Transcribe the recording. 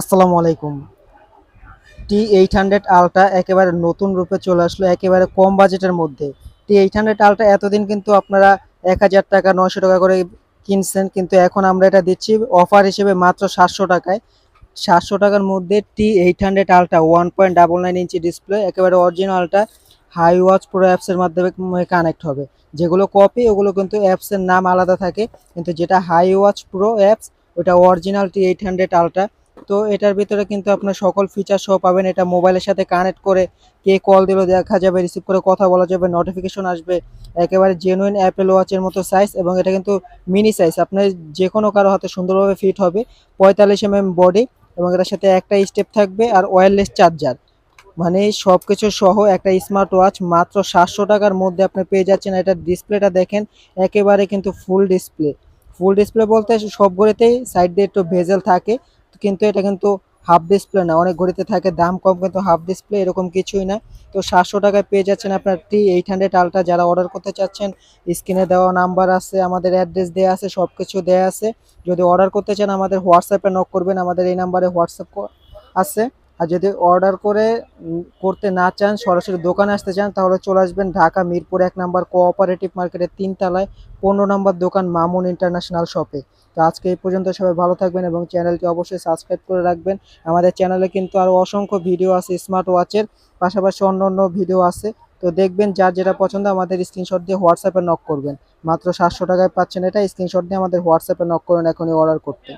আসসালামু আলাইকুম। টি eight hundred ultra একেবারে নতুন রূপে চলে আসলো, একেবারে কম বাজেটের মধ্যে। টি এইট হান্ড্রেড আলট্রা এতদিন কিন্তু আপনারা এক হাজার টাকা, নয়শো টাকা করে কিনছেন, কিন্তু এখন আমরা এটা দিচ্ছি অফার হিসেবে মাত্র সাতশো টাকায়। সাতশো টাকার মধ্যে T eight hundred ultra one point double nine inch display একেবারে অরিজিনালটা হাই ওয়াচ প্রো অ্যাপসের মাধ্যমে কানেক্ট হবে। যেগুলো কপি ওগুলো কিন্তু অ্যাপসের নাম আলাদা থাকে, কিন্তু যেটা হাই ওয়াচ প্রো অ্যাপস ওটা original T eight hundred ultra তো এটার ভিতরে কিন্তু আপনার সকল ফিচার সহ পাবেন। এটা মোবাইলের সাথে কানেক্ট করে কে কল দিল দেখা যাবে রিসিভ করে কথা বলা যাবে নোটিফিকেশন আসবে। একেবারে জেনুইন অ্যাপেল ওয়াচের মতো সাইজ এবং এটা কিন্তু মিনি সাইজ আপনার যে কোনো কারও হাতে সুন্দরভাবে ফিট হবে। পঁয়তাল্লিশ এম বডি এবং এটার সাথে একটা স্টেপ থাকবে আর ওয়্যারলেস চার্জার মানে সব কিছু সহ একটা স্মার্ট ওয়াচ মাত্র সাতশো টাকার মধ্যে আপনি পেয়ে যাচ্ছেন। এটার ডিসপ্লেটা দেখেন, একেবারে কিন্তু ফুল ডিসপ্লে ফুল ডিসপ্লে বলতে সব ঘড়িতেই সাইড দিয়ে একটু ভেজেল থাকে। কিন্তু এটা কিন্তু হাফ ডিসপ্লে না। অনেক ঘড়িতে থাকে, দাম কম কিন্তু হাফ ডিসপ্লে এরকম কিছুই না। তো সাতশো টাকায় পেয়ে যাচ্ছেন আপনার টি এইট হান্ড্রেড আলট্রা যারা অর্ডার করতে চাচ্ছেন স্ক্রিনে দেওয়া নাম্বার আছে, আমাদের অ্যাড্রেস দেওয়া আছে সব কিছু দেওয়া আছে। যদি অর্ডার করতে চান, আমাদের হোয়াটসঅ্যাপে নক করবেন, আমাদের এই নাম্বারে হোয়াটসঅ্যাপ আছে। আর যদি অর্ডার করে করতে না চান, সরাসরি দোকানে আসতে চান, তাহলে চলে আসবেন ঢাকা মিরপুর এক নাম্বার কোঅপারেটিভ মার্কেটের তিনতলায়, পনেরো নম্বর দোকান মামুন ইন্টারন্যাশনাল শপে তো আজকে এই পর্যন্ত সবাই ভালো থাকবেন এবং চ্যানেলটি অবশ্যই সাবস্ক্রাইব করে রাখবেন। আমাদের চ্যানেলে কিন্তু আরও অসংখ্য ভিডিও আছে স্মার্ট ওয়াচের পাশাপাশি অন্য অন্য ভিডিও আছে। তো দেখবেন যার যেটা পছন্দ, আমাদের স্ক্রিনশট দিয়ে হোয়াটসঅ্যাপে নক করবেন। মাত্র সাতশো টাকায় পাচ্ছেন এটা স্ক্রিনশট দিয়ে আমাদের হোয়াটসঅ্যাপে নক করুন এখনই অর্ডার করতে।